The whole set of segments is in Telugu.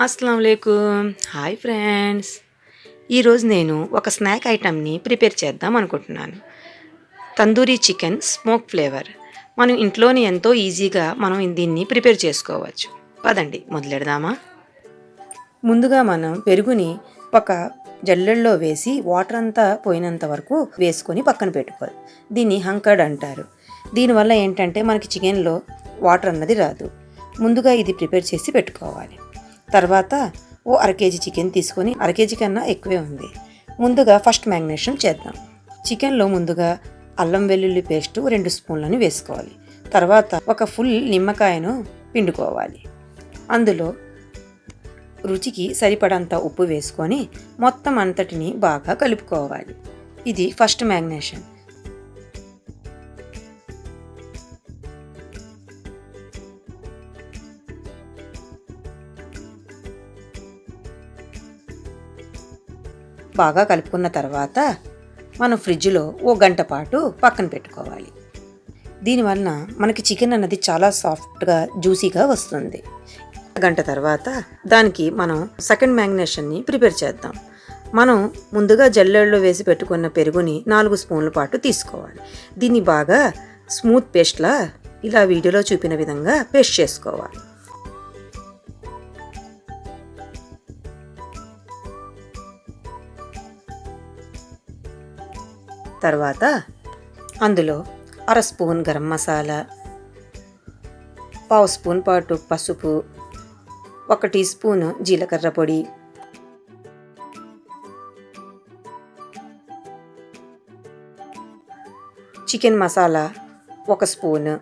అస్సలం హాయ్ ఫ్రెండ్స్. ఈరోజు నేను ఒక స్నాక్ ఐటమ్ని ప్రిపేర్ చేద్దాం అనుకుంటున్నాను. Tandoori chicken smoke flavour. మనం ఇంట్లోనే ఎంతో ఈజీగా మనం దీన్ని ప్రిపేర్ చేసుకోవచ్చు. పదండి మొదలెడదామా? ముందుగా మనం పెరుగుని ఒక జల్లెల్లో వేసి వాటర్ అంతా పోయినంత వరకు వేసుకొని పక్కన పెట్టుకోవాలి. దీన్ని హంకర్డ్ అంటారు. దీనివల్ల ఏంటంటే మనకి చికెన్లో వాటర్ అన్నది రాదు. ముందుగా ఇది ప్రిపేర్ చేసి పెట్టుకోవాలి. తర్వాత ఓ అర కేజీ చికెన్ తీసుకొని అర కేజీ కన్నా ఎక్కువే ఉంది. ముందుగా ఫస్ట్ మ్యాగ్నేషన్ చేద్దాం. చికెన్లో ముందుగా అల్లం వెల్లుల్లి పేస్ట్ రెండు స్పూన్లను వేసుకోవాలి. తర్వాత ఒక ఫుల్ నిమ్మకాయను పిండుకోవాలి. అందులో రుచికి సరిపడంత ఉప్పు వేసుకొని మొత్తం అంతటిని బాగా కలుపుకోవాలి. ఇది ఫస్ట్ మ్యాగ్నేషన్ బాగా కలుపుకున్న తర్వాత మనం ఫ్రిడ్జ్లో ఓ గంట పాటు పక్కన పెట్టుకోవాలి. దీనివలన మనకి చికెన్ అన్నది చాలా సాఫ్ట్గా జ్యూసీగా వస్తుంది. గంట తర్వాత దానికి మనం సెకండ్ మ్యాగ్నేషన్ని ప్రిపేర్ చేద్దాం. మనం ముందుగా జల్లెడలో వేసి పెట్టుకున్న పెరుగుని నాలుగు స్పూన్ల పాటు తీసుకోవాలి. దీన్ని బాగా స్మూత్ పేస్ట్లా ఇలా వీడియోలో చూపిన విధంగా పేస్ట్ చేసుకోవాలి. తర్వాత అందులో అర స్పూన్ గరం మసాలా పావు స్పూన్ పాటు పసుపు ఒక టీ స్పూన్ జీలకర్ర పొడి చికెన్ మసాలా ఒక స్పూను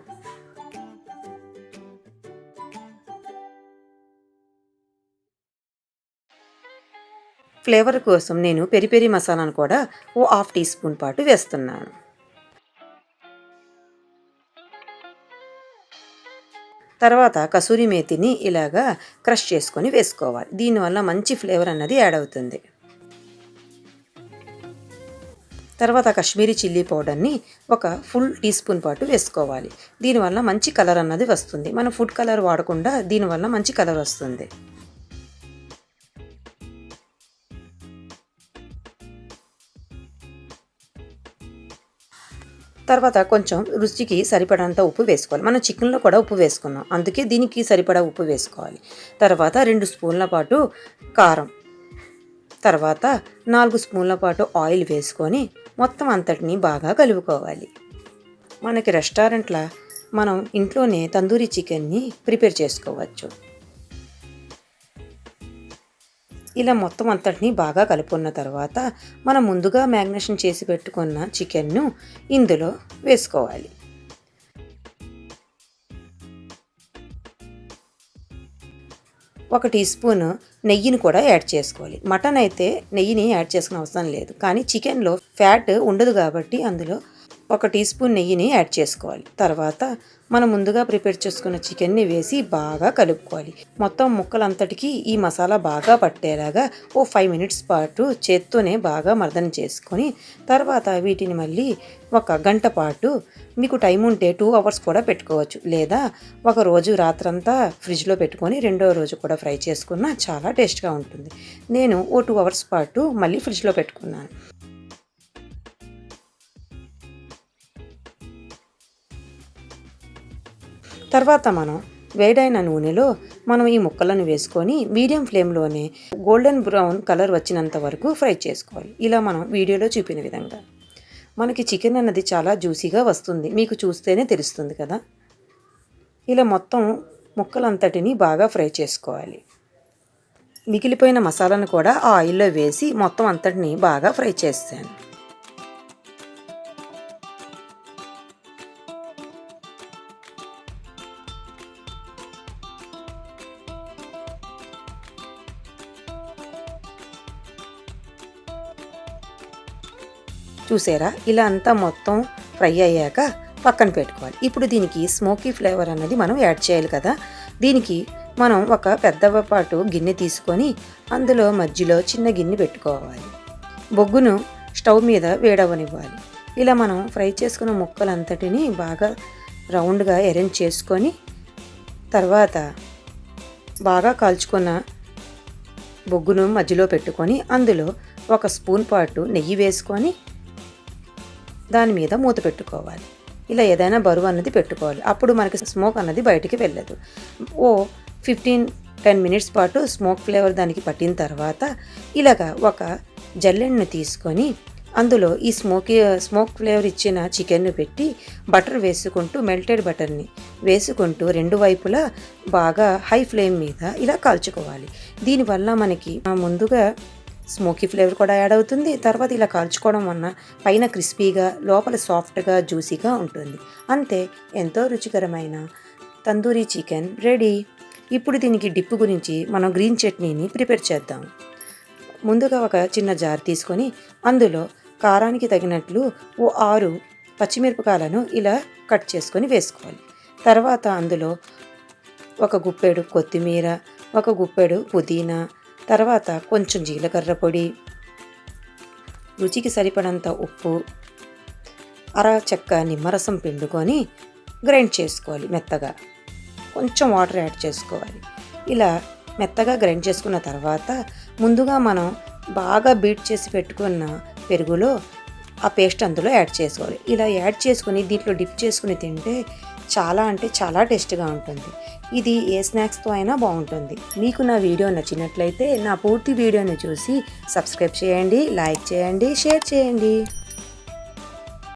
ఫ్లేవర్ కోసం నేను పెరి పెరి మసాలాను కూడా ఓ హాఫ్ టీ స్పూన్ పాటు వేస్తున్నాను. తర్వాత కసూరి మేతిని ఇలాగా క్రష్ చేసుకొని వేసుకోవాలి. దీనివల్ల మంచి ఫ్లేవర్ అన్నది యాడ్ అవుతుంది. తర్వాత కాశ్మీరీ చిల్లీ పౌడర్ని ఒక ఫుల్ టీ స్పూన్ పాటు వేసుకోవాలి. దీనివల్ల మంచి కలర్ అన్నది వస్తుంది. మనం ఫుడ్ కలర్ వాడకుండా దీనివల్ల మంచి కలర్ వస్తుంది. తర్వాత కొంచెం రుచికి సరిపడంత ఉప్పు వేసుకోవాలి. మనం చికెన్లో కూడా ఉప్పు వేసుకున్నాం. అందుకే దీనికి సరిపడా ఉప్పు వేసుకోవాలి. తర్వాత రెండు స్పూన్ల పాటు కారం. తర్వాత నాలుగు స్పూన్ల పాటు ఆయిల్ వేసుకొని మొత్తం అంతటిని బాగా కలుపుకోవాలి. మనకి రెస్టారెంట్లో మనం ఇంట్లోనే తందూరి చికెన్ని ప్రిపేర్ చేసుకోవచ్చు. ఇలా మొత్తం అంతటిని బాగా కలుపుకున్న తర్వాత మనం ముందుగా మ్యాగ్నేషన్ చేసి పెట్టుకున్న చికెన్ను ఇందులో వేసుకోవాలి. ఒక టీ స్పూన్ నెయ్యిని కూడా యాడ్ చేసుకోవాలి. మటన్ అయితే నెయ్యిని యాడ్ చేసుకునే అవసరం లేదు. కానీ చికెన్లో ఫ్యాట్ ఉండదు కాబట్టి అందులో ఒక టీ స్పూన్ నెయ్యిని యాడ్ చేసుకోవాలి. తర్వాత మనం ముందుగా ప్రిపేర్ చేసుకున్న చికెన్ని వేసి బాగా కలుపుకోవాలి. మొత్తం ముక్కలంతటికీ ఈ మసాలా బాగా పట్టేలాగా ఓ ఫైవ్ మినిట్స్ పాటు చేత్తోనే బాగా మర్దన చేసుకొని తర్వాత వీటిని మళ్ళీ ఒక గంట పాటు మీకు టైం ఉంటే టూ అవర్స్ కూడా పెట్టుకోవచ్చు. లేదా ఒక రోజు రాత్రంతా ఫ్రిడ్జ్లో పెట్టుకొని రెండో రోజు కూడా ఫ్రై చేసుకున్నా చాలా టేస్ట్గా ఉంటుంది. నేను ఓ టూ అవర్స్ పాటు మళ్ళీ ఫ్రిడ్జ్లో పెట్టుకున్నాను. తర్వాత మనం వేడైన నూనెలో మనం ఈ ముక్కలను వేసుకొని మీడియం ఫ్లేమ్లోనే గోల్డెన్ బ్రౌన్ కలర్ వచ్చినంత వరకు ఫ్రై చేసుకోవాలి. ఇలా మనం వీడియోలో చూపిన విధంగా. మనకి చికెన్ అన్నది చాలా జ్యూసీగా వస్తుంది. మీకు చూస్తేనే తెలుస్తుంది కదా. ఇలా మొత్తం ముక్కలంతటిని బాగా ఫ్రై చేసుకోవాలి. మిగిలిపోయిన మసాలాను కూడా ఆ ఆయిల్లో వేసి మొత్తం అంతటిని బాగా ఫ్రై చేస్తాను. చూసారా? ఇలా అంతా మొత్తం ఫ్రై అయ్యాక పక్కన పెట్టుకోవాలి. ఇప్పుడు దీనికి స్మోకీ ఫ్లేవర్ అన్నది మనం యాడ్ చేయాలి కదా. దీనికి మనం ఒక పెద్ద పాటు గిన్నె తీసుకొని అందులో మధ్యలో చిన్న గిన్నె పెట్టుకోవాలి. బొగ్గును స్టవ్ మీద వేడవనివ్వాలి. ఇలా మనం ఫ్రై చేసుకున్న ముక్కలంతటిని బాగా రౌండ్గా అరేంజ్ చేసుకొని తర్వాత బాగా కాల్చుకున్న బొగ్గును మధ్యలో పెట్టుకొని అందులో ఒక స్పూన్ పాటు నెయ్యి వేసుకొని దాని మీద మూత పెట్టుకోవాలి. ఇలా ఏదైనా బరువు అన్నది పెట్టుకోవాలి. అప్పుడు మనకి స్మోక్ అన్నది బయటికి వెళ్ళదు. ఓ ఫిఫ్టీన్ టెన్ మినిట్స్ పాటు స్మోక్ ఫ్లేవర్ దానికి పట్టిన తర్వాత ఇలాగా ఒక జల్లెడ్ను తీసుకొని అందులో ఈ స్మోకీ స్మోక్ ఫ్లేవర్ ఇచ్చిన చికెన్ను పెట్టి బటర్ వేసుకుంటూ మెల్టెడ్ బటర్ని వేసుకుంటూ రెండు వైపులా బాగా హై ఫ్లేమ్ మీద ఇలా కాల్చుకోవాలి. దీనివల్ల మనకి ముందుగా స్మోకీ ఫ్లేవర్ కూడా యాడ్ అవుతుంది. తర్వాత ఇలా కాల్చుకోవడం వలన పైన క్రిస్పీగా లోపల సాఫ్ట్గా జ్యూసీగా ఉంటుంది. అంతే ఎంతో రుచికరమైన తందూరీ చికెన్ రెడీ. ఇప్పుడు దీనికి డిప్ గురించి మనం గ్రీన్ చట్నీని ప్రిపేర్ చేద్దాం. ముందుగా ఒక చిన్న జార్ తీసుకొని అందులో కారానికి తగినట్లు ఓ ఆరు పచ్చిమిరపకాయలను ఇలా కట్ చేసుకొని వేసుకోవాలి. తర్వాత అందులో ఒక గుప్పెడు కొత్తిమీర ఒక గుప్పెడు పుదీనా తర్వాత కొంచెం జీలకర్ర పొడి రుచికి సరిపడంత ఉప్పు అర చెక్క నిమ్మరసం పిండుకొని గ్రైండ్ చేసుకోవాలి మెత్తగా. కొంచెం వాటర్ యాడ్ చేసుకోవాలి. ఇలా మెత్తగా గ్రైండ్ చేసుకున్న తర్వాత ముందుగా మనం బాగా బీట్ చేసి పెట్టుకున్న పెరుగులో ఆ పేస్ట్ అందులో యాడ్ చేసుకోవాలి. ఇలా యాడ్ చేసుకుని దీంట్లో డిప్ చేసుకుని తింటే చాలా అంటే చాలా టేస్ట్గా ఉంటుంది. ఇది ఏ స్నాక్స్తో అయినా బాగుంటుంది. మీకు నా వీడియో నచ్చినట్లయితే నా పూర్తి వీడియోని చూసి సబ్స్క్రైబ్ చేయండి లైక్ చేయండి షేర్ చేయండి.